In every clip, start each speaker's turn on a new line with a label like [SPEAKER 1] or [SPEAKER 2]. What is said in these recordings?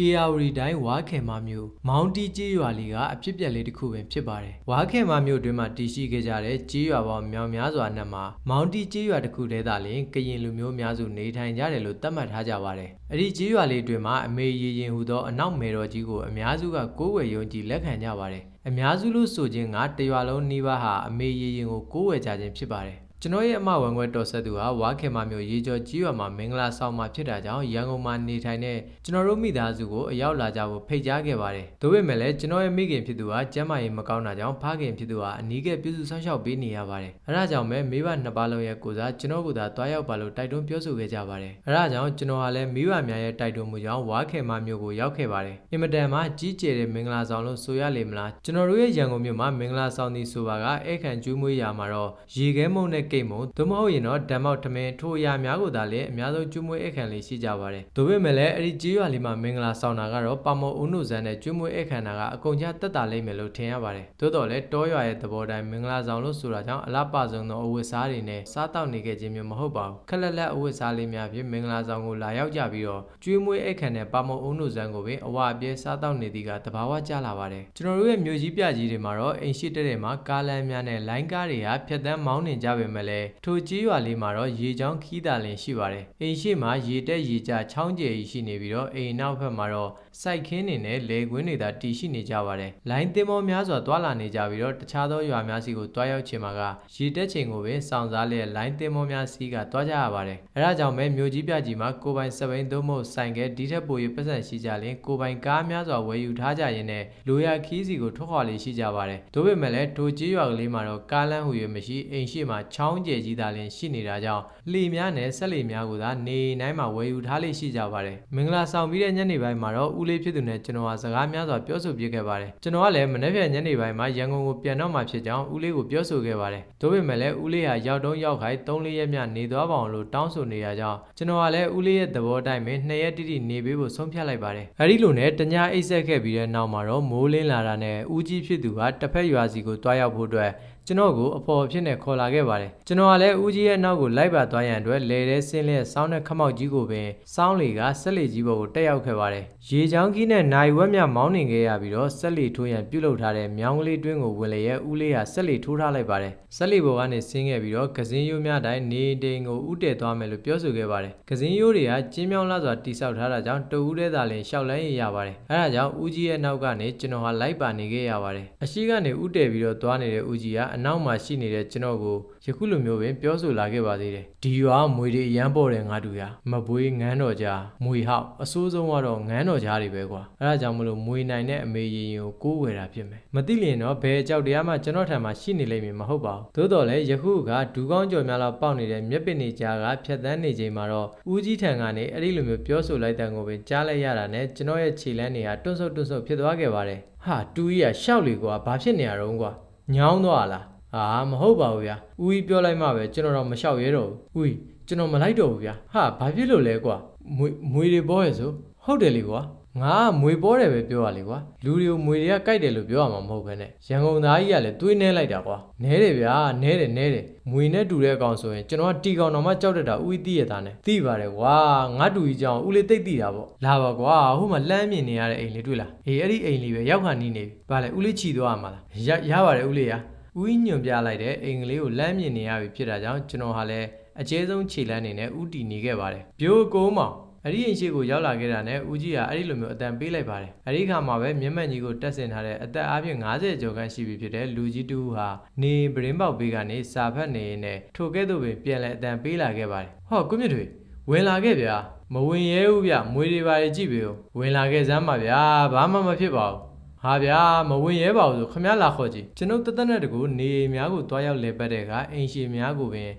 [SPEAKER 1] အေယာဝတီတိုင်းဝါခေမမြို့မောင်တီကျေးရွာလေးကအဖြစ်ပြက်လေးတစ်ခုပင်ဖြစ်ပါတယ်။ဝါခေမမြို့တွင်မှတည်ရှိခဲ့ကြတဲ့ကျေးရွာပေါင်းမြောင်များစွာနဲ့မှာမောင်တီကျေးရွာတစ်ခုတည်းသာလျှင်ကရင်လူမျိုးများစုနေထိုင်ကြတယ်လို့သတ်မှတ်ထားကြပါတယ်။အဲ့ဒီကျေးရွာလေးတွင်မှအမေရရင်ဟူသောအနောက်မေတော်ကြီးကိုအများစုကကိုးဝယ်ယုံကြည်လက်ခံကြပါတယ်။အများစုလို့ဆိုခြင်းကတရွာလုံးနှိပါဟာအမေရရင်ကိုကိုးဝယ်ကြခြင်းဖြစ်ပါတယ်။ ကျွန်တော်ရဲ့အမဝန်ခွဲတော်ဆက်သူဟာဝါခေမမျိုးရေကျော်ကြီးရွာမှာမင်္ဂလာဆောင်မှာဖြစ်တာကြောင့်ရန်ကုန်မှာနေထိုင်တဲ့ကျွန်တော်တို့မိသားစုကိုအရောက်လာကြဖို့ဖိတ်ကြားခဲ့ပါတယ်။ဒါပေမဲ့လည်းကျွန်တော်ရဲ့မိခင်ဖြစ်သူဟာကျမ်းမာရေးမကောင်းတာကြောင့်ဖခင်ဖြစ်သူဟာအနီးကပ်ပြုစုဆောင်းရှောက်ပေးနေရပါတယ်။အဲဒါကြောင့်ပဲမိဘနှစ်ပါးလုံးရဲ့ကိုစားကျွန်တော်ကသာတွားရောက်ပါလို့တိုက်တွန်းပြောဆိုခဲ့ကြပါတယ်။အဲဒါကြောင့်ကျွန်တော်ဟာလည်းမိဘများရဲ့တိုက်တွန်းမှုကြောင့်ဝါခေမမျိုးကိုရောက်ခဲ့ပါတယ်။အင်မတန်မှကြီးကျယ်တဲ့မင်္ဂလာဆောင်လို့ဆိုရလေမလား။ကျွန်တော်တို့ရဲ့ရန်ကုန်မြို့မှာမင်္ဂလာဆောင်သည်ဆိုပါကဧကန်ကျူးမွေးရာမှာတော့ရေခဲမုံနဲ့ကိတ်မုံသို့မဟုတ်ရင်တော့ဓမ္မောက်ထမင်းထိုအရာများကိုသာလည်းအများဆုံးကျွေးမွေးဧကန်လေးရှိကြပါတယ်။ဒါပေမဲ့လည်းအဲ့ဒီကြေးရွာလေးမှာမင်္ဂလာဆောင်တာကတော့ပါမောဦးနုဇန်နဲ့ကျွေးမွေးဧကန်တာကအကုန်ကြတက်တာလိမ့်မယ်လို့ထင်ရပါတယ်။သို့တော်လည်းတောရွာရဲ့သဘောတိုင်းမင်္ဂလာဆောင်လို့ဆိုတာကြောင့်အလားပါဆုံးသောအဝတ်စားတွေနဲ့စားတောက်နေခဲ့ခြင်းမျိုးမဟုတ်ပါဘူး။ခက်လက်လက်အဝတ်စားလေးများဖြင့်မင်္ဂလာဆောင်ကိုလာရောက်ကြပြီးတော့ကျွေးမွေးဧကန်နဲ့ပါမောဦးနုဇန်ကိုပင်အဝအပြဲစားတောက်နေသည်ကတဘာဝကျလာပါတယ်။ကျွန်တော်တို့ရဲ့မြို့ကြီးပြကြီးတွေမှာတော့အိမ်ရှိတဲ့တဲ့မှာကားလမ်းများနဲ့လိုင်းကားတွေဟာဖြတ်တန်းမောင်းနေကြပေမဲ့လည်းထိုကြီးရွာလေးမှာတော့ရေချောင်းခီးတာလင်ရှိပါတယ်။အိမ်ရှိမှာရေတက်ရေကျချောင်းကျယ်ကြီးရှိနေပြီးတော့အိမ်နောက်ဘက်မှာတော့စိုက်ခင်းနေနဲ့လေကွင်းတွေသာတည်ရှိနေကြပါတယ်။လိုင်းတင်မောများစွာတွာလာနေကြပြီးတော့တခြားသောရွာများစီကိုတွားရောက်ချင်မှာကရေတက်ချိန်ကိုပင်စောင့်စားလျက်လိုင်းတင်မောများစီကတွားကြရပါတယ်။အဲဒါကြောင့်ပဲမြို့ကြီးပြကြီးမှာကိုပိုင်စပိန်သို့မဟုတ်ဆိုင်ကဲဒီထက်ပို၍ပတ်စံရှိကြရင်ကိုပိုင်ကားများစွာဝယ်ယူထားကြရင်နဲ့လိုရာခီးစီကိုထွက်ခွာလေးရှိကြပါတယ်။ဒါပေမဲ့လည်းထိုကြီးရွာကလေးမှာတော့ကားလမ်းဟူ၍မရှိအိမ်ရှိမှာချောင်းကျယ်ကြီးသာလျှင်ရှိနေတာကြောင့်လှေများနဲ့ဆက်လှေများကိုသာနေတိုင်းမှာဝယ်ယူထားလေးရှိကြပါတယ်။မင်္ဂလာဆောင်ပြီးတဲ့ညနေပိုင်းမှာတော့ဦးလေးဖြစ်သူနဲ့ကျွန်တော်ဟာစကားများစွာပြောဆိုပြခဲ့ပါတယ်။ကျွန်တော်ကလည်းမနေ့ဖြန်ညနေပိုင်းမှာရန်ကုန်ကိုပြန်တော့မှဖြစ်ကြောင်းဦးလေးကိုပြောဆိုခဲ့ပါတယ်။ဒါပေမဲ့လည်းဦးလေးဟာရောက်တုံးရောက်ခိုင်၃လေးရက်မြနေသွားပါအောင်လို့တောင်းဆိုနေရကြောင်းကျွန်တော်ကလည်းဦးလေးရဲ့သဘောတိုင်းပဲနှစ်ရက်တိတိနေပေးဖို့ဆုံးဖြတ်လိုက်ပါတယ်။အဲဒီလိုနဲ့တ냐အိတ်ဆက်ခဲ့ပြီးတဲ့နောက်မှာတော့မိုးလင်းလာတာနဲ့ဦးကြီးဖြစ်သူကတစ်ဖက်ရွာစီကိုတွားရောက်ဖို့အတွက် ကျွန်တော်ကိုအဖော်ဖြစ်နေခေါ်လာခဲ့ပါတယ်ကျွန်တော်ကလည်းဦးကြီးရဲ့နောက်ကိုလိုက်ပါသွားရန်အတွက်လေထဲဆင်းလက်စောင်းတဲ့ခမောက်ကြီးကိုပင်စောင်းလီကဆက်လီကြီးပေါ်ကိုတက်ရောက်ခဲ့ပါတယ်ရေချောင်းကြီးနဲ့နိုင်ဝက်မြမောင်းနေခဲ့ရပြီးတော့ဆက်လီထိုးရန်ပြုတ်လုထားတဲ့မြောင်းကလေးတွင်းကိုဝင်လေရဲ့ဦးလေးဟာဆက်လီထိုးထားလိုက်ပါတယ်ဆက်လီပေါ်ကနေဆင်းခဲ့ပြီးတော့ကစင်းရိုးများတိုင်းနေတိန်ကိုဥတည်သွားမယ်လို့ပြောဆိုခဲ့ပါတယ်ကစင်းရိုးတွေကကျင်းမြောင်းလာစွာတိဆောက်ထားတာကြောင့်တဦးတည်းသာလျှင်ရှောက်လန်းရရပါတယ်အဲဒါကြောင့်ဦးကြီးရဲ့နောက်ကနေကျွန်တော်ဟာလိုက်ပါနေခဲ့ရပါတယ်အရှိကနေဥတည်ပြီးတော့သွားနေတဲ့ဦးကြီးကအနောက်မှာရှိနေတဲ့ကျွန်တော်ကိုယခုလိုမျိုးပင်ပြောဆိုလာခဲ့ပါသေးတယ်ဒီရွာမွေတွေအရန်ပေါ်တယ်ငါတူရမပွေးငန်းတော်ကြားမွေဟောက်အဆိုးဆုံးကတော့ငန်းတော်ကြားတွေပဲကွာအဲဒါကြောင့်မလို့မွေနိုင်တဲ့အမေရင်ရင်ကိုကိုးဝယ်တာဖြစ်မယ်မသိလျင်တော့ဘယ်အကြောက်တရားမှကျွန်တော်ထံမှာရှိနေလိမ့်မည်မဟုတ်ပါဘူးသို့တော်လည်းယခုကဒူကောင်းကြော်များလောက်ပေါက်နေတဲ့မြက်ပင်နေကြားကဖြတ်တန်းနေချိန်မှာတော့ဦးကြီးထံကနေအဲ့ဒီလိုမျိုးပြောဆိုလိုက်တဲ့ကိုပင်ကြားလိုက်ရတာနဲ့ကျွန်တော်ရဲ့ခြေလန်းတွေကတွန့်ဆုတ်တွန့်ဆုတ်ဖြစ်သွားခဲ့ပါတယ်ဟာတူကြီးကရှောက်လေကွာဘာဖြစ်နေရတော့ကွာ ညောင်းသွားလားအာမဟုတ်ပါဘူးဗျာဦးကြီးပြောလိုက်မှပဲကျွန်တော်တော့မလျှောက်ရဲတော့ဘူးဦးကြီးကျွန်တော်မလိုက်တော့ဘူးဗျာဟာဘာဖြစ်လို့လဲကွာမွေမွေတွေပေါ်ရဲ့ဆိုဟုတ်တယ်လေကွာ ငါကမွေပေါ်တယ်ပဲပြောရလေကွာလူတွေကိုမွေတွေကကြိုက်တယ်လို့ပြောရမှာမဟုတ်ဘဲနဲ့ရန်ကုန်သားကြီးကလည်းတွေးနှဲလိုက်တာကွာနဲတယ်ဗျာနဲတယ်နဲတယ်မွေနဲ့တူတဲ့အကောင်ဆိုရင်ကျွန်တော်ကတီကောင်တော်မှကြောက်တတ်တာဦးကြီးသိရတာနဲ့သိပါတယ်ကွာငါတူကြီးကြောင်ဦးလေးသိသိတာပေါ့လာပါကွာဟိုမှာလှမ်းမြင်နေရတဲ့အိမ်လေးတွေ့လားအေးအဲ့ဒီအိမ်လေးပဲရောက်ခါနီးနေပြီဗာလေဦးလေးချီသွားရမှာလားရရပါတယ်ဦးလေးရဦးညွန်ပြလိုက်တဲ့အင်္ဂလိပ်ကိုလမ်းမြင်နေရပြီဖြစ်တာကြောင့်ကျွန်တော်ဟာလည်းအကျဲဆုံးခြေလမ်းနေနဲ့ဥတီနေခဲ့ပါတယ်။ပြိုးကုန်းမောင် အဲ့ဒီအိမ်ရှိကိုရောက်လာခဲ့တာနဲ့ဦးကြီးကအဲ့ဒီလိုမျိုးအတန်ပေးလိုက်ပါတယ်။အဲ့ဒီခါမှာပဲမျက်မှန်ကြီးကိုတက်ဆင်ထားတဲ့အသက်အားဖြင့်90ကျော်ခန့်ရှိပြီဖြစ်တဲ့လူကြီးတူဟာနေပရင်းပေါက်ပေးကနေစာဖတ်နေရင်းနဲ့ထိုကဲ့သို့ပင်ပြန်လဲအတန်ပေးလာခဲ့ပါတယ်။ဟောကုမြင့်တွေဝင်လာခဲ့ဗျာမဝင်ရဲဘူးဗျမွေတွေပါလေကြည့်ပြီဝင်လာခဲ့စမ်းပါဗျာဘာမှမဖြစ်ပါဘူးဟာဗျာမဝင်ရဲပါဘူးဆိုခမရလာခေါ်ကြည့်ကျွန်ုပ်တသက်နဲ့တကူနေများကိုတွားရောက်လဲပတ်တဲ့အခါအိမ်ရှိများကိုပင်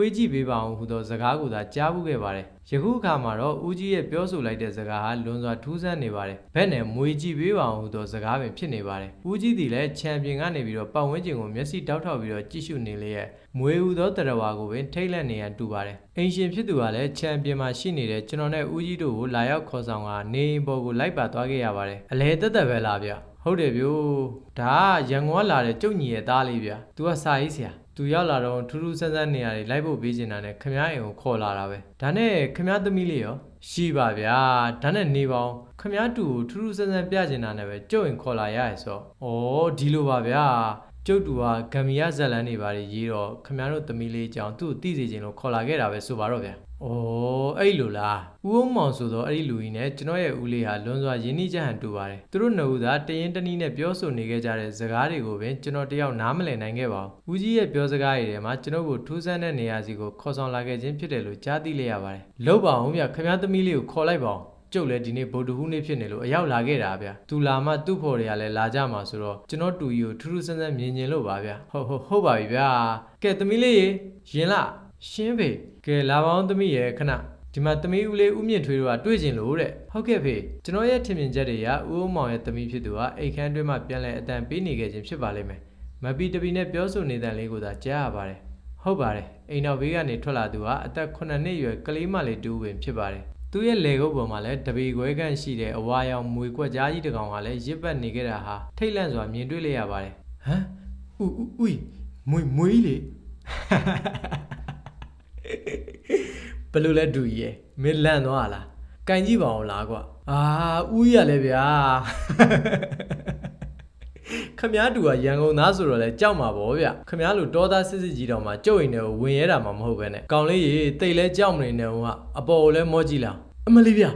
[SPEAKER 1] ခွေးကြည့်ပေးပါအောင်ဟူသောစကားကိုသာကြားမှုခဲ့ပါတယ်ယခုအခါမှာတော့ဦးကြီးရဲ့ပြောဆိုလိုက်တဲ့စကားဟာလွန်စွာထူးဆန်းနေပါတယ်ဘက်နဲ့မွေကြည့်ပေးပါအောင်ဟူသောစကားပင်ဖြစ်နေပါတယ်ဦးကြီးသည်လည်းချန်ပီယံကနေပြီးတော့ပတ်ဝန်းကျင်ကိုမျက်စိတောက်ထောက်ပြီးတော့ကြည့်ရှုနေလျက်မွေဟူသောတရဝါကိုပင်ထိတ်လန့်နေရန်တူပါတယ်အိမ်ရှင်ဖြစ်သူကလည်းချန်ပီယံမှာရှိနေတဲ့ကျွန်တော်နဲ့ဦးကြီးတို့ကိုလာရောက်ခေါ်ဆောင်ကနေအိမ်ပေါ်ကိုလိုက်ပါသွားခဲ့ရပါတယ်အလဲတက်တက်ပဲလားဗျဟုတ်တယ်ဗျို့ဒါကရန်ကုန်ကလာတဲ့ကျုပ်ညီရဲ့သားလေးဗျ။ तू ကစာရေးဆရာ။ तू သူရောက်လာတော့ထူးထူးဆန်းဆန်းနေရာတွေလိုက်ဖို့ပေးချင်တာနဲ့ခမည်းအိမ်ကိုခေါ်လာတာပဲဒါနဲ့ခမည်းသမီးလေးရောရှိပါဗျာဒါနဲ့နေပေါင်းခမည်းတူကိုထူးထူးဆန်းဆန်းပြချင်တာနဲ့ပဲကြုံရင်ခေါ်လာရရဲ့ဆိုတော့ဩဒီလိုပါဗျာ ကျုပ်တူကဂမ်မီယာဇက်လန်တွေပါရေးတော့ခမ ्या တို့သမီးလေးအကြောင်းသူ့ကိုသိစေချင်လို့ခေါ်လာခဲ့တာပဲဆိုပါတော့ဗျာ။အော်အဲ့လိုလား။ဦးအောင်မောင်ဆိုတော့အဲ့ဒီလူကြီးနဲ့ကျွန်တော်ရဲ့ဦးလေးဟာလွန်စွာယဉ်နှီးကြဟန်တူပါတယ်။သူတို့နှစ်ဦးသာတရင်တနည်းနဲ့ပြောဆိုနေခဲ့ကြတဲ့စကားတွေကိုပင်ကျွန်တော်တယောက်နားမလည်နိုင်ခဲ့ပါဘူး။ဦးကြီးရဲ့ပြောစကားတွေထဲမှာကျွန်တော်ကိုထူးဆန်းတဲ့နေရာစီကိုခေါ်ဆောင်လာခဲ့ခြင်းဖြစ်တယ်လို့ကြားသိလိုက်ရပါတယ်။လောက်ပါအောင်ဗျခင်ဗျားသမီးလေးကိုခေါ်လိုက်ပါအောင်။ ကျုပ်လည်းဒီနေ့ဗုဒ္ဓဟူးနေ့ဖြစ်နေလို့အရောက်လာခဲ့တာဗျ။သူလာမှသူ့ဖော်တွေကလည်းလာကြမှာဆိုတော့ကျွန်တော်တူကြီးကိုထူးထူးဆန်းဆန်းမြင်ကျင်လို့ပါဗျ။ဟုတ်ဟုတ်ဟုတ်ပါပြီဗျာ။ကဲသမီးလေးရေရင်လားရှင်းဖေကဲလာပါအောင်သမီးရဲ့ခဏဒီမှာသမီးဦးလေးဦးမြင့်ထွေးတို့ကတွေ့ကျင်လို့တဲ့ဟုတ်ကဲ့ဖေကျွန်တော်ရဲ့ထင်မြင်ချက်တွေကဦးအောင်မောင်ရဲ့သမီးဖြစ်သူကအိတ်ခမ်းတွင်းမှာပြန်လဲအတန်ပေးနေခဲ့ခြင်းဖြစ်ပါလိမ့်မယ်မပီတပီနဲ့ပြောဆိုနေတဲ့လေးကိုသာကြားရပါတယ်ဟုတ်ပါတယ်အိမ်နောက်ဘေးကနေထွက်လာသူကအသက်9နှစ်အရွယ်ကလေးမလေးတူပင်ဖြစ်ပါတယ် သူ့ရဲ့လေကုပ်ပေါ်မှာလည်းတပီခွဲခန့်ရှိတဲ့အဝါရောင်မွေကွက်ကြားကြီးတစ်ကောင်ကလည်းရစ်ပတ်နေခဲ့တာဟာထိတ်လန့်စွာမြင်တွေ့လိုက်ရပါတယ်ဟမ်ဦးဦးဦးမွေမွေကြီးလေဘယ်လိုလဲဒူကြီးရဲ့မင်းလန့်သွားလားကင်ကြည့်ပါအောင်လားကွာအာဦးကြီးရလဲဗျာ ခမားတူကရန်ကုန်သားဆိုတော့လဲကြောက်မှာပေါ့ဗျခမားလိုတောသားစစ်စစ်ကြီးတောင်မှကြုတ်ရင်လည်းဝင်ရဲတာမှမဟုတ်ပဲနဲ့ကောင်လေးရေတိတ်လဲကြောက်မနေနဲ့ဟိုကအပေါ်ကိုလဲမောကြည့်လားအမလေးဗျ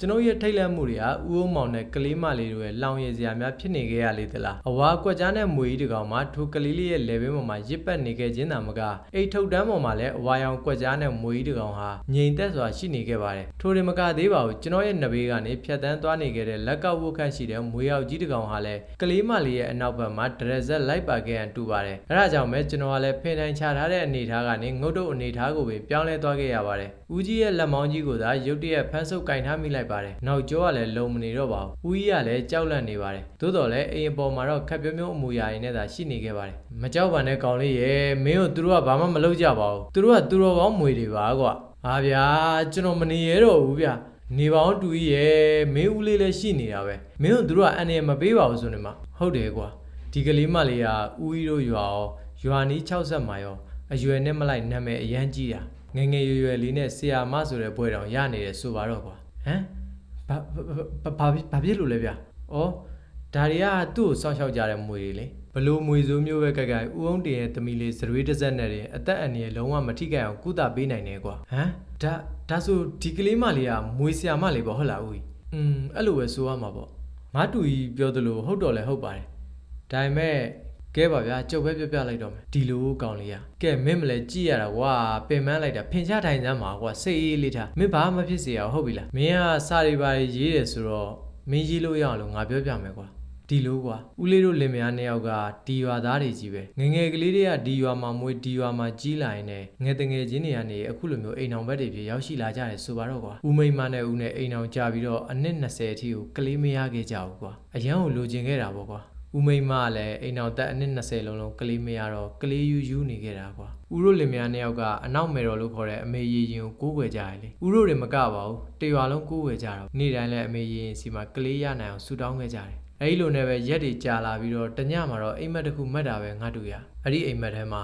[SPEAKER 1] ကျွန်တော်ရဲ့ထိတ်လန့်မှုတွေကဥအုံမောင်နဲ့ကလေးမလေးတို့ရဲ့လောင်ရည်စရာများဖြစ်နေခဲ့ရလေသလားအဝါကွက်ကြားနဲ့မွေကြီးတကောင်မှထိုကလေးလေးရဲ့လေဘင်းပေါ်မှာရစ်ပတ်နေခဲ့ခြင်းသာမကအိတ်ထုတ်တန်းပေါ်မှာလည်းအဝါရောင်ကွက်ကြားနဲ့မွေကြီးတကောင်ဟာငြိမ်သက်စွာရှိနေခဲ့ပါတယ်ထိုရင်မကသေးပါဘူးကျွန်တော်ရဲ့နဘေးကနေဖြတ်တန်းသွားနေခဲ့တဲ့လက်ကောက်ဝတ်ခန့်ရှိတဲ့မွေရောက်ကြီးတကောင်ဟာလည်းကလေးမလေးရဲ့အနောက်ဘက်မှာဒရက်ဇက်လိုက်ပါခဲ့ရန်တူပါတယ်အဲဒါကြောင့်ပဲကျွန်တော်ကလည်းဖင်တိုင်ချထားတဲ့အနေထားကနေငုတ်တုတ်အနေထားကိုပဲပြောင်းလဲသွားခဲ့ရပါတယ်ဦးကြီးရဲ့လက်မောင်းကြီးကိုသာရုတ်တရက်ဖမ်းဆုပ်ကင်ထားမိလိုက်ပါတယ်နောက်ကျောကလည်းလုံမနေတော့ပါဘူးဦးကြီးကလည်းကြောက်လန့်နေပါတယ်သို့တော်လည်းအိမ်အပေါ်မှာတော့ခက်ပြုံးပြုံးအမူအရာရင်းနဲ့သာရှိနေခဲ့ပါတယ်မကြောက်ပါနဲ့ကောင်လေးရဲ့မင်းတို့သူတို့ကဘာမှမလုပ်ကြပါဘူးသူတို့ကသူတော်ကောင်းမွေတွေပါကွာဟာဗျာကျွန်တော်မနေရတော့ဘူးဗျာနေပါအောင်တူကြီးရဲ့မင်းဦးလေးလည်းရှိနေတာပဲမင်းတို့သူတို့ကအန်ရမပေးပါဘူးဆိုနေမှာဟုတ်တယ်ကွာဒီကလေးမလေးကဦးကြီးတို့ရွာရောရွာနီး60မှာရောအရွယ်နဲ့မလိုက်နာမည်အရန်ကြီးတာငယ်ငယ်ရွယ်ရွယ်လေးနဲ့ဆရာမဆိုတဲ့ဘွဲတောင်ရနေတယ်ဆိုပါတော့ကွာဟမ် ဘာဘာဘာဘာဖြစ်လို့လဲဗျာဩဒါတွေကသူ့ကိုစောင့်ရှောက်ကြတဲ့မွေတွေလေဘလို့မွေစိုးမျိုးပဲကြိုက်ကြိုက်ဦးအောင်တင်ရဲ့သမီးလေးဇရွေးတစ်စက်နဲ့တင်အသက်အန္တရာယ်လုံးဝမထိခိုက်အောင်ကုသပေးနိုင်တယ်ကွာဟမ်ဒါဒါဆိုဒီကလေးမလေးကမွေဆရာမလေးပေါ့ဟုတ်လားဦးကြီးอืมအဲ့လိုပဲဆိုရမှာပေါ့မတူကြီးပြောသလိုဟုတ်တော့လဲဟုတ်ပါတယ်ဒါပေမဲ့ ကဲပါဗျာကြုတ်ပဲပြပြလိုက်တော့မယ်ဒီလိုကောင်လေးရကဲမင်းမလဲကြည့်ရတာဝါပင်မလိုက်တာဖင်ချထိုင်စမ်းပါကွာစိတ်အေးလေးထားမင်းဘာမှမဖြစ်စေရဟုတ်ပြီလားမင်းကစာရီပါရေးတယ်ဆိုတော့မင်းရေးလို့ရအောင်လို့ငါပြောပြမယ်ကွာဒီလိုကွာဦးလေးတို့လင်မယားနှစ်ယောက်ကဒီရွာသားတွေကြီးပဲငငယ်ကလေးတွေကဒီရွာမှာမွေးဒီရွာမှာကြီးလာရင်လည်းငယ်တငယ်ချင်းတွေကနေအခုလိုမျိုးအိမ်အောင်ဘက်တွေဖြစ်ရောက်ရှိလာကြတယ်ဆိုပါတော့ကွာဦးမိမနဲ့ဦးနဲ့အိမ်အောင်ကြပြီးတော့အနှစ်20အထိကိုကလေးမရခဲ့ကြဘူးကွာအရန်ကိုလိုချင်ခဲ့တာပေါ့ကွာ ဦးမိမကလည်းအိမ်အောင်တက်အနှစ်20လုံးလုံးကလေးမရတော့ကလေးယူယူနေခဲ့တာကွာဦးတို့လင်မယားနှစ်ယောက်ကအနောက်မေတော်လို့ခေါ်တဲ့အမေရီရင်ကိုကိုးကွယ်ကြရလေဦးတို့တွေမကပါဘူးတရွာလုံးကိုးကွယ်ကြတော့နေ့တိုင်းလည်းအမေရီရင်စီမှာကလေးရနိုင်အောင်ဆူတောင်းခဲ့ကြတယ်အဲ့လိုနဲ့ပဲရက်တွေကြာလာပြီးတော့တညမှာတော့အိမ်မက်တစ်ခုမက်တာပဲငါတူရအဲ့ဒီအိမ်မက်ထဲမှာ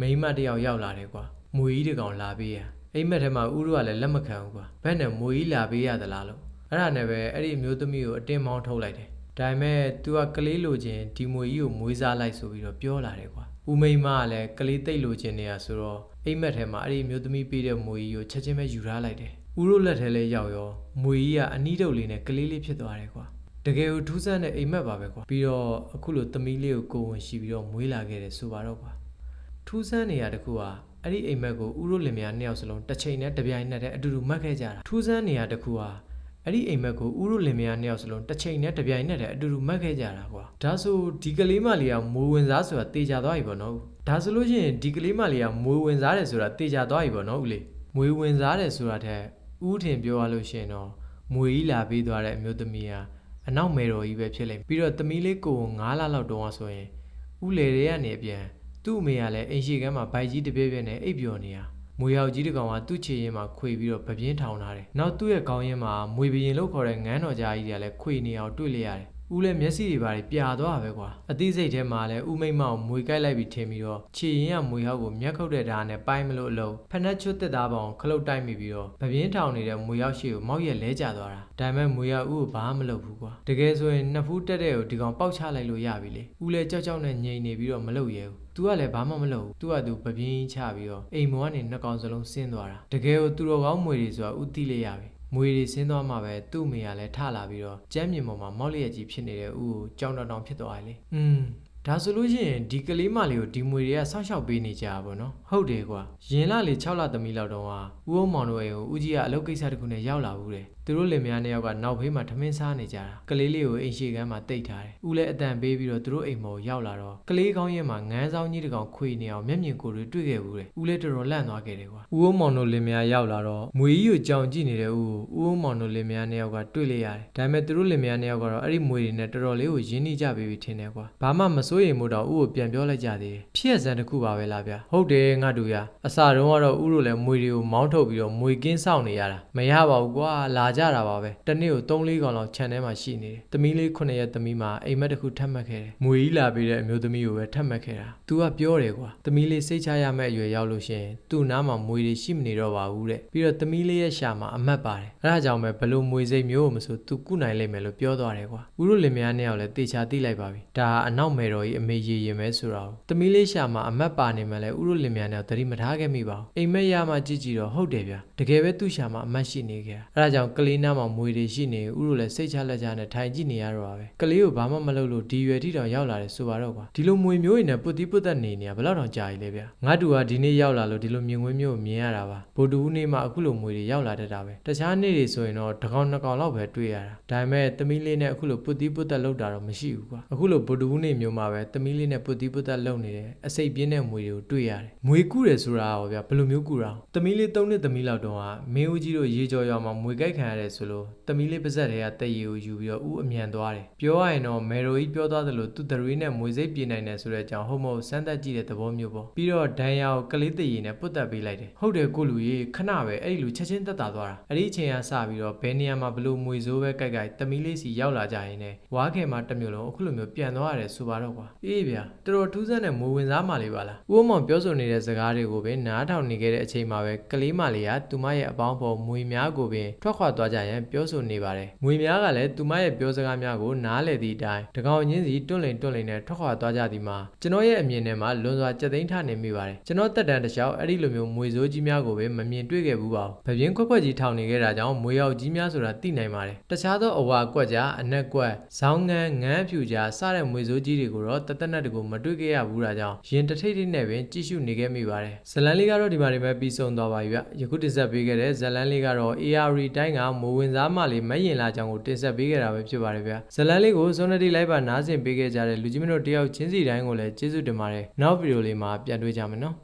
[SPEAKER 1] မိန်းမတစ်ယောက်ရောက်လာတယ်ကွာမွေကြီးတကောင်လာပေးရအိမ်မက်ထဲမှာဦးတို့ကလည်းလက်မခံဘူးကွာဘယ်နဲ့မွေကြီးလာပေးရသလားလို့အဲ့ဒါနဲ့ပဲအဲ့ဒီအမျိုးသမီးကိုအတင်းမောင်းထုတ်လိုက်တယ် ဒါပေမဲ့ तू ကကလေးလိုချင်ဒီမွေကြီးကိုမွေးစားလိုက်ဆိုပြီးတော့ပြောလာတယ်ကွာဦးမိန်းမကလည်းကလေးတိတ်လိုချင်နေရဆိုတော့အိမ်မက်ထဲမှာအဲ့ဒီအမျိုးသမီးပေးတဲ့မွေကြီးကိုချက်ချင်းပဲယူထားလိုက်တယ်ဦးတို့လက်ထဲလေးရောက်ရောမွေကြီးကအနီးတုပ်လေးနဲ့ကလေးလေးဖြစ်သွားတယ်ကွာတကယ်ကိုထူးဆန်းတဲ့အိမ်မက်ပါပဲကွာပြီးတော့အခုလိုသမီးလေးကိုကိုဝင်ရှိပြီးတော့မွေးလာခဲ့တယ်ဆိုပါတော့ကွာထူးဆန်းနေရတခုဟာအဲ့ဒီအိမ်မက်ကိုဥရုလင်မယားနှစ်ယောက်စလုံးတစ်ချိန်နဲ့တစ်ပြိုင်နက်တည်းအတူတူမှတ်ခဲ့ကြတာထူးဆန်းနေရတခုဟာ အဲ့ဒီအိမ်မက်ကိုဥရုလင်မယားနှစ်ယောက်စလုံးတစ်ချိန်နဲ့တစ်ပြိုင်နက်တည်းအတူတူမှတ်ခဲ့ကြတာကွာဒါဆိုဒီကလေးမလေးကမိုးဝင်စားဆိုတာတေချာသွားပြီပေါ့နော်ဒါဆိုလို့ရှိရင်ဒီကလေးမလေးကမွေဝင်စားတယ်ဆိုတာတေချာသွားပြီပေါ့နော်ဦးလေးမွေဝင်စားတယ်ဆိုတာထက်ဥထင်ပြောရလို့ရှိရင်တော့မွေကြီးလာပြီးသွားတဲ့အမျိုးသမီးဟာအနောက်မေတော်ကြီးပဲဖြစ်လိမ့်မယ်ပြီးတော့သမီးလေးကို9လလောက်တုန်းကဆိုရင်ဥလေတွေကနေအပြန်သူ့အမေကလည်းအိမ်ရှိကမ်းမှာဘိုက်ကြီးတပြည့်ပြည့်နဲ့အိပ်ပျော်နေတာ မွေရောက်ကြီးတကောင်ကသူ့ခြေရင်မှာခွေပြီးတော့ပပြင်းထောင်ထားတယ်။နောက်သူ့ရဲ့ခေါင်းရင်းမှာမွေပရင်လို့ခေါ်တဲ့ငန်းတော်ကြားကြီးတွေကလည်းခွေနေအောင်တွေ့လိုက်ရတယ်။ ဦးလည်းမျက်စိတွေပါပြာသွားပဲကွာအသိစိတ်ထဲမှာလည်းဦးမိမ့်မောင်မွေကြိုက်လိုက်ပြီးထင်ပြီးတော့ခြေရင်ကမွေဟောက်ကိုမျက်ခုတ်တဲ့ဓာတ်နဲ့ပိုင်းမလို့အလုံးဖနက်ချွတ်တက်သားပေါင်ခလုတ်တိုက်မိပြီးတော့ပပြင်းထောင်နေတဲ့မွေဟောက်ရှိကိုမောက်ရက်လဲကျသွားတာဒါပေမဲ့မွေဟောက်ဦးကိုဘာမှမလုပ်ဘူးကွာတကယ်ဆိုရင်နှစ်ဖူးတက်တဲ့ကိုဒီကောင်ပေါက်ချလိုက်လို့ရပြီလေဦးလည်းကြောက်ကြောက်နဲ့ငြိမ်နေပြီးတော့မလုပ်ရဲဘူး तू ကလည်းဘာမှမလုပ်ဘူး तू ကသူပပြင်းချပြီးတော့အိမ်မောကနေနှစ်ကောင်စလုံးဆင်းသွားတာတကယ်ကိုသူတော်ကောင်းမွေတွေဆိုတာဦးသိလိုက်ရပြီ မွေတွေဆင်းသွားမှပဲသူ့အမေကလည်းထလာပြီးတော့ကျမ်းမြင်ပေါ်မှာမောက်လျက်ကြီးဖြစ်နေတဲ့ဥကိုကြောင်တောင်တောင်ဖြစ်သွားတယ်လေ။อืมဒါဆိုလို့ရှိရင်ဒီကလေးမလေးကိုဒီမွေတွေကစောင့်ရှောက်ပေးနေကြတာပေါ့နော်ဟုတ်တယ်ကွာရင်လာလေ6လသမီးလောက်တုန်းကဦးအောင်မောင်တို့အိမ်ကိုဦးကြီးကအလုပ်ကိစ္စတစ်ခုနဲ့ရောက်လာဘူးတဲ့ သူတို့လင်မယားနှစ်ယောက်ကနောက်ဖေးမှာထမင်းစားနေကြတာကလေးလေးကိုအိမ်ရှိကမ်းမှာတိတ်ထားတယ်ဦးလည်းအတန်ပေးပြီးတော့သူတို့အိမ်မော်ရောက်လာတော့ကလေးကောင်းရင်မှာငန်းဆောင်ကြီးတစ်ကောင်ခွေနေအောင်မျက်မြင်ကိုယ်တွေတွေ့ခဲ့ဘူးတဲ့ဦးလည်းတော်တော်လန့်သွားခဲ့တယ်ကွာဦးအောင်မောင်တို့လင်မယားရောက်လာတော့မွေကြီးကိုကြောင်ကြည့်နေတဲ့ဦးကိုဦးအောင်မောင်တို့လင်မယားနှစ်ယောက်ကတွေ့လိုက်ရတယ်ဒါပေမဲ့သူတို့လင်မယားနှစ်ယောက်ကတော့အဲ့ဒီမွေတွေနဲ့တော်တော်လေးကိုရင်းနှီးကြပြီထင်တယ်ကွာဘာမှမစိုးရိမ်မှုတော့ဦးကိုပြန်ပြောလိုက်ကြသေးတယ်ဖြစ်ရစံတစ်ခုပါပဲလားဗျာဟုတ်တယ်ငါတို့ရအစာတုန်းကတော့ဦးတို့လည်းမွေတွေကိုမောင်းထုတ်ပြီးတော့မွေကင်းစောင့်နေရတာမရပါဘူးကွာလာကြတာပါပဲတနေ့ကို3-4កောင်လောက်ခြံထဲမှာရှိနေတယ်သမီးလေး9ရက်သမီးမှာအိမ်မက်တစ်ခုထပ်မှတ်ခဲ့တယ်မွေကြီးလာပြီးတဲ့အမျိုးသမီးကိုပဲထပ်မှတ်ခဲ့တာ तू ကပြောတယ်ကွာသမီးလေးစိတ်ချရမယ့်အရွယ်ရောက်လို့ရှိရင်သူ့နားမှာမွေတွေရှိမနေတော့ပါဘူးတဲ့ပြီးတော့သမီးလေးရဲ့ရှာမှာအမတ်ပါတယ်အဲဒါကြောင့်ပဲဘလို့မွေစိတ်မျိုးကိုမဆို तू ကုနိုင်လိမ့်မယ်လို့ပြောသွားတယ်ကွာဦးတို့လင်မယားနှစ်ယောက်လည်းတေချာသိလိုက်ပါပြီဒါကအနောက်မယ်တော်ကြီးအမေရေရင်ပဲဆိုတော့သမီးလေးရှာမှာအမတ်ပါနေမှလည်းဦးတို့လင်မယားနှစ်ယောက်သတိမထားခဲ့မိပါဘူးအိမ်မက်ရမှကြည့်ကြည့်တော့ဟုတ်တယ်ဗျာတကယ်ပဲသူ့ရှာမှာအမတ်ရှိနေခဲ့တာအဲဒါကြောင့်က လေးနားမှာမွေတွေရှိနေဦးတို့လည်းစိတ်ချလက်ချနဲ့ထိုင်ကြည့်နေရတော့ပါပဲကလေးကိုဘာမှမလုပ်လို့ဒီရွယ်ထိတောင်ရောက်လာတယ်ဆိုပါတော့ကွာဒီလိုမွေမျိုးတွေနဲ့ပုတ်တိပုတ်သက်နေနေရဘယ်တော့တောင်ကြာကြီးလဲဗျာငါတူကဒီနေ့ရောက်လာလို့ဒီလိုမြင်ကွင်းမျိုးကိုမြင်ရတာပါဗိုလ်တူဦးနေ့မှအခုလိုမွေတွေရောက်လာတတ်တာပဲတခြားနေ့တွေဆိုရင်တော့တစ်ကောင်နှစ်ကောင်လောက်ပဲတွေ့ရတာဒါပေမဲ့သမီးလေးနဲ့အခုလိုပုတ်တိပုတ်သက်လောက်တာတော့မရှိဘူးကွာအခုလိုဗိုလ်တူဦးနေ့မျိုးမှာပဲသမီးလေးနဲ့ပုတ်တိပုတ်သက်လောက်နေတယ်အစိတ်ပြင်းတဲ့မွေတွေကိုတွေ့ရတယ်မွေကူးတယ်ဆိုတာရောဗျာဘယ်လိုမျိုးကူးတာသမီးလေး၃နှစ်သမီးလောက်တုန်းကမင်းဦးကြီးတို့ရေကြော်ရွာမှာမွေကြိုက်ခံရတယ်ဆိုလို့သမီးလေးပါဇက်တွေကတက်ရည်ကိုယူပြီးတော့ဦးအမြန်သွားတယ်ပြောရရင်တော့မယ်ရိုကြီးပြောသွားသလိုသူ့တရွေးနဲ့မွေစိတ်ပြေနိုင်တယ်ဆိုတဲ့အကြောင်းဟုတ်မဟုတ်စမ်းသပ်ကြည့်တဲ့သဘောမျိုးပေါ့ပြီးတော့ဒန်ယာကိုကလေးတည်ရည်နဲ့ပုတ်တက်ပေးလိုက်တယ်ဟုတ်တယ်ကိုလူကြီးခဏပဲအဲ့ဒီလူချက်ချင်းတက်တာသွားတာအဲ့ဒီအချိန်ကစပြီးတော့ဘယ်နေရာမှာဘလို့မွေစိုးပဲကြိုက်ကြိုက်သမီးလေးစီရောက်လာကြရင်လည်းဝါခင်မှာတစ်မျိုးလုံးအခုလိုမျိုးပြန်သွားရတယ်ဆိုပါတော့ကွာအေးဗျာတော်တော်ထူးဆန်းတဲ့မွေဝင်စားမှလေးပါလားဦးမောင်ပြောဆိုနေတဲ့စကားတွေကိုပဲနားထောင်နေခဲ့တဲ့အချိန်မှာပဲကလေးမလေးကသူမရဲ့အပေါင်းဖော်မွေများကိုပင်ထွက်ခွာသွားကြရန်ပြောဆိုနေပါတယ်မွေများကလည်းသူမရဲ့ပြောစကားများကိုနားလည်သည့်အတိုင်းတကောင်ချင်းစီတွန့်လင်တွန့်လင်နဲ့ထွက်ခွာသွားကြသည်မှာကျွန်တော်ရဲ့အမြင်ထဲမှာလွန်စွာကြက်သိမ်းထနေမိပါတယ်ကျွန်တော်တက်တန်းတစ်လျှောက်အဲ့ဒီလိုမျိုးမွေစိုးကြီးများကိုပဲမမြင်တွေ့ခဲ့ဘူးပါဘူးဗပြင်းခွက်ခွက်ကြီးထောင်နေခဲ့တာကြောင့်မွေရောက်ကြီးများဆိုတာသိနိုင်ပါတယ်တခြားသောအဝါကွက်ကြားအနက်ကွက်ဇောင်းငန်းငန်းဖြူကြားစတဲ့မွေစိုးကြီးတွေကိုတော့တသက်နဲ့တကူမတွေ့ခဲ့ရဘူးတာကြောင့်ရင်တထိတ်ထိတ်နဲ့ပင်ကြည့်ရှုနေခဲ့မိပါတယ်ဇလန်လေးကတော့ဒီမှာနေပဲပြီးဆုံးသွားပါပြီဗျယခုတင်ဆက်ပေးခဲ့တဲ့ဇလန်လေးကတော့ ARD တိုင်းကမိုးဝင်စားမလေးမက်ရင်လာကြောင်းကိုတင်ဆက်ပေးခဲ့တာပဲဖြစ်ပါတယ်ဗျဇလန်လေးကိုစွန်နတီလိုက်ပါနားဆင်ပေးခဲ့ကြတဲ့လူကြီးမင်းတို့တယောက်ချင်းစီတိုင်းကိုလည်းကျေးဇူးတင်ပါတယ်နောက်ဗီဒီယိုလေးမှာပြန်တွေ့ကြမယ်နော်